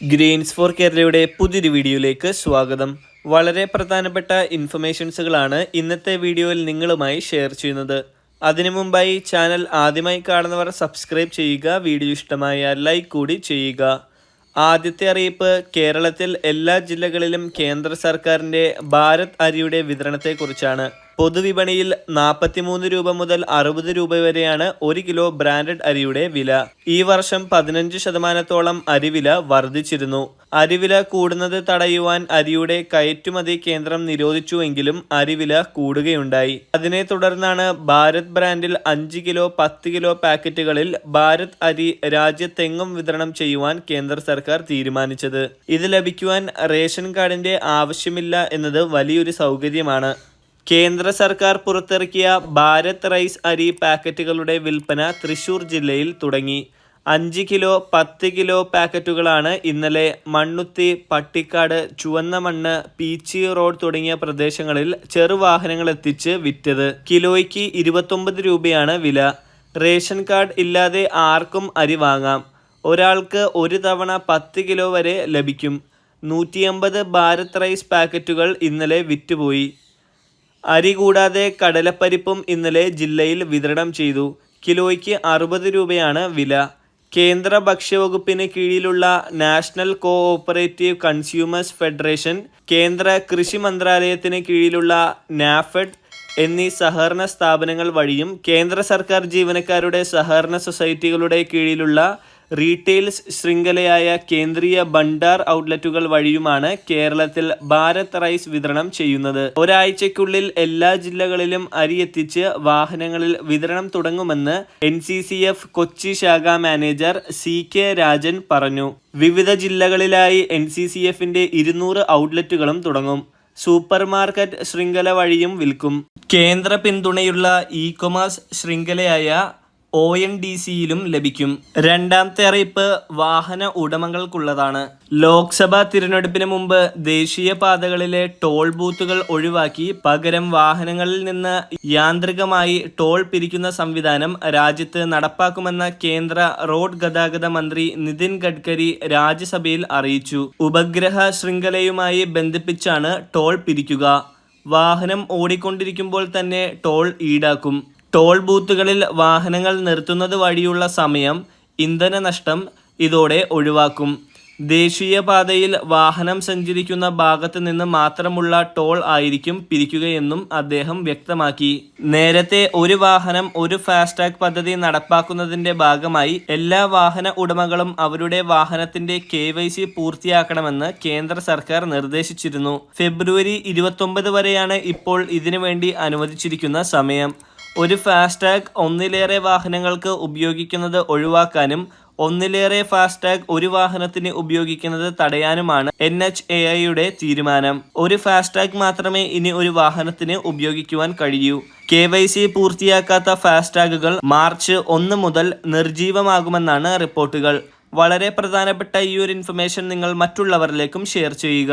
Green's four കേരളയുടെ പുതിയൊരു വീഡിയോയിലേക്ക് സ്വാഗതം. വളരെ പ്രധാനപ്പെട്ട ഇൻഫർമേഷൻസുകളാണ് ഇന്നത്തെ വീഡിയോയിൽ നിങ്ങളുമായി ഷെയർ ചെയ്യുന്നത്. അതിനു മുമ്പായി ചാനൽ ആദ്യമായി കാണുന്നവർ സബ്സ്ക്രൈബ് ചെയ്യുക വീഡിയോ ഇഷ്ടമായ ലൈക്ക് കൂടി ചെയ്യുക. ആദ്യത്തെ അറിയിപ്പ് കേരളത്തിൽ എല്ലാ ജില്ലകളിലും കേന്ദ്ര സർക്കാരിന്റെ ഭാരത് അരിയുടെ വിതരണത്തെക്കുറിച്ചാണ്. പൊതുവിപണിയിൽ നാൽപ്പത്തിമൂന്ന് രൂപ മുതൽ അറുപത് രൂപ വരെയാണ് ഒരു കിലോ ബ്രാൻഡഡ് അരിയുടെ വില. ഈ വർഷം പതിനഞ്ച് ശതമാനത്തോളം അരിവില വർദ്ധിച്ചിരുന്നു. അരിവില കൂടുന്നത് തടയുവാൻ അരിയുടെ കയറ്റുമതി കേന്ദ്രം നിരോധിച്ചുവെങ്കിലും അരിവില കൂടുകയുണ്ടായി. അതിനെ തുടർന്നാണ് ഭാരത് ബ്രാൻഡിൽ അഞ്ച് കിലോ പത്ത് കിലോ പാക്കറ്റുകളിൽ ഭാരത് അരി രാജ്യത്തെങ്ങും വിതരണം ചെയ്യുവാൻ കേന്ദ്ര സർക്കാർ തീരുമാനിച്ചത്. ഇത് ലഭിക്കുവാൻ റേഷൻ കാർഡിന്റെ ആവശ്യമില്ല എന്നത് വലിയൊരു സൗകര്യമാണ്. കേന്ദ്ര സർക്കാർ പുറത്തിറക്കിയ ഭാരത് റൈസ് അരി പാക്കറ്റുകളുടെ വിൽപ്പന തൃശൂർ ജില്ലയിൽ തുടങ്ങി. അഞ്ച് കിലോ പത്ത് കിലോ പാക്കറ്റുകളാണ് ഇന്നലെ മണ്ണുത്തി പട്ടിക്കാട് ചുവന്ന മണ്ണ് പീച്ചി റോഡ് തുടങ്ങിയ പ്രദേശങ്ങളിൽ ചെറുവാഹനങ്ങൾ എത്തിച്ച് വിറ്റത്. കിലോയ്ക്ക് ഇരുപത്തൊമ്പത് രൂപയാണ് വില. റേഷൻ കാർഡ് ഇല്ലാതെ ആർക്കും അരി വാങ്ങാം. ഒരാൾക്ക് ഒരു തവണ പത്ത് കിലോ വരെ ലഭിക്കും. നൂറ്റിയമ്പത് ഭാരത് റൈസ് പാക്കറ്റുകൾ ഇന്നലെ വിറ്റുപോയി. അരി കൂടാതെ കടലപ്പരിപ്പും ഇന്നലെ ജില്ലയിൽ വിതരണം ചെയ്തു. കിലോയ്ക്ക് അറുപത് രൂപയാണ് വില. കേന്ദ്ര ഭക്ഷ്യവകുപ്പിന് കീഴിലുള്ള national co operative consumers federation കേന്ദ്ര കൃഷി മന്ത്രാലയത്തിന് കീഴിലുള്ള നാഫെഡ് എന്നീ സഹകരണ സ്ഥാപനങ്ങൾ വഴിയും കേന്ദ്ര സർക്കാർ ജീവനക്കാരുടെ സഹകരണ സൊസൈറ്റികളുടെ കീഴിലുള്ള റീറ്റെയിൽ ശൃംഖലയായ കേന്ദ്രീയ ഭണ്ഡാർ ഔട്ട്ലെറ്റുകൾ വഴിയുമാണ് കേരളത്തിൽ ഭാരത് റൈസ് വിതരണം ചെയ്യുന്നത്. ഒരാഴ്ചയ്ക്കുള്ളിൽ എല്ലാ ജില്ലകളിലും അരി എത്തിച്ച് വാഹനങ്ങളിൽ വിതരണം തുടങ്ങുമെന്ന് എൻ കൊച്ചി ശാഖ മാനേജർ സി കെ രാജൻ പറഞ്ഞു. വിവിധ ജില്ലകളിലായി എൻ സി സി എഫിന്റെ ഇരുന്നൂറ് ഔട്ട്ലെറ്റുകളും തുടങ്ങും. സൂപ്പർ മാർക്കറ്റ് ശൃംഖല വഴിയും വിൽക്കും. കേന്ദ്ര പിന്തുണയുള്ള ഇ കൊമേഴ്സ് ശൃംഖലയായ ഒ എൻ ഡി സിയിലും ലഭിക്കും. രണ്ടാമത്തെ അറിയിപ്പ് വാഹന ഉടമകൾക്കുള്ളതാണ്. ലോക്സഭാ തിരഞ്ഞെടുപ്പിന് മുമ്പ് ദേശീയ പാതകളിലെ ടോൾ ബൂത്തുകൾ ഒഴിവാക്കി പകരം വാഹനങ്ങളിൽ നിന്ന് യാന്ത്രികമായി ടോൾ പിരിക്കുന്ന സംവിധാനം രാജ്യത്ത് നടപ്പാക്കുമെന്ന കേന്ദ്ര റോഡ് ഗതാഗത മന്ത്രി നിതിൻ ഗഡ്കരി രാജ്യസഭയിൽ അറിയിച്ചു. ഉപഗ്രഹ ശൃംഖലയുമായി ബന്ധിപ്പിച്ചാണ് ടോൾ പിരിക്കുക. വാഹനം ഓടിക്കൊണ്ടിരിക്കുമ്പോൾ തന്നെ ടോൾ ഈടാക്കും. ടോൾ ബൂത്തുകളിൽ വാഹനങ്ങൾ നിർത്തുന്നത് വഴിയുള്ള സമയം ഇന്ധന നഷ്ടം ഇതോടെ ഒഴിവാക്കും. ദേശീയപാതയിൽ വാഹനം സഞ്ചരിക്കുന്ന ഭാഗത്ത് നിന്ന് മാത്രമുള്ള ടോൾ ആയിരിക്കും പിരിക്കുകയെന്നും അദ്ദേഹം വ്യക്തമാക്കി. നേരത്തെ ഒരു വാഹനം ഒരു ഫാസ്ടാഗ് പദ്ധതി നടപ്പാക്കുന്നതിന്റെ ഭാഗമായി എല്ലാ വാഹന ഉടമകളും അവരുടെ വാഹനത്തിന്റെ കെ വൈ സി പൂർത്തിയാക്കണമെന്ന് കേന്ദ്ര സർക്കാർ നിർദ്ദേശിച്ചിരുന്നു. ഫെബ്രുവരി ഇരുപത്തൊമ്പത് വരെയാണ് ഇപ്പോൾ ഇതിനുവേണ്ടി അനുവദിച്ചിരിക്കുന്ന സമയം. ഒരു ഫാസ്ടാഗ് ഒന്നിലേറെ വാഹനങ്ങൾക്ക് ഉപയോഗിക്കുന്നത് ഒഴിവാക്കാനും ഒന്നിലേറെ ഫാസ്ടാഗ് ഒരു വാഹനത്തിന് ഉപയോഗിക്കുന്നത് തടയാനുമാണ് എൻ എച്ച് എ ഐയുടെ തീരുമാനം. ഒരു ഫാസ്ടാഗ് മാത്രമേ ഇനി ഒരു വാഹനത്തിന് ഉപയോഗിക്കുവാൻ കഴിയൂ. കെ വൈ സി പൂർത്തിയാക്കാത്ത ഫാസ്ടാഗുകൾ മാർച്ച് ഒന്ന് മുതൽ നിർജീവമാകുമെന്നാണ് റിപ്പോർട്ടുകൾ. വളരെ പ്രധാനപ്പെട്ട ഈ ഒരു ഇൻഫർമേഷൻ നിങ്ങൾ മറ്റുള്ളവരിലേക്കും ഷെയർ ചെയ്യുക.